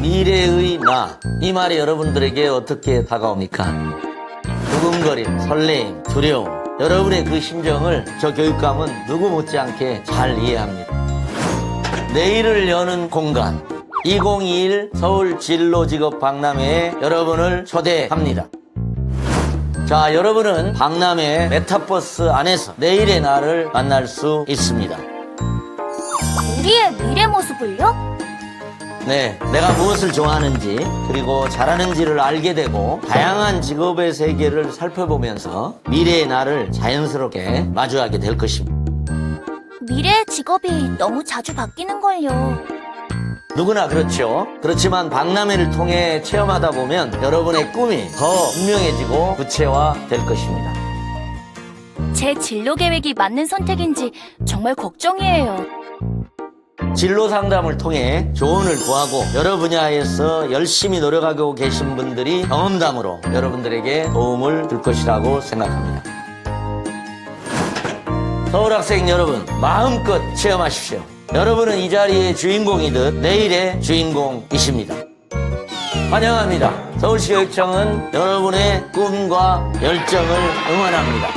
미래의 나. 이 말이 여러분들에게 어떻게 다가옵니까? 두근거림, 설레임, 두려움. 여러분의 그 심정을 저 교육감은 누구 못지않게 잘 이해합니다. 내일을 여는 공간. 2021 서울 진로직업 박람회에 여러분을 초대합니다. 자, 여러분은 박람회 메타버스 안에서 내일의 나를 만날 수 있습니다. 우리의 미래 모습을요? 네, 내가 무엇을 좋아하는지 그리고 잘하는지를 알게 되고 다양한 직업의 세계를 살펴보면서 미래의 나를 자연스럽게 마주하게 될 것입니다. 미래의 직업이 너무 자주 바뀌는걸요. 누구나 그렇죠. 그렇지만 박람회를 통해 체험하다 보면 여러분의 꿈이 더 분명해지고 구체화될 것입니다. 제 진로 계획이 맞는 선택인지 정말 걱정이에요. 진로 상담을 통해 조언을 구하고 여러 분야에서 열심히 노력하고 계신 분들이 경험담으로 여러분들에게 도움을 줄 것이라고 생각합니다. 서울 학생 여러분, 마음껏 체험하십시오. 여러분은 이 자리의 주인공이듯 내일의 주인공이십니다. 환영합니다. 서울시 교육청은 여러분의 꿈과 열정을 응원합니다.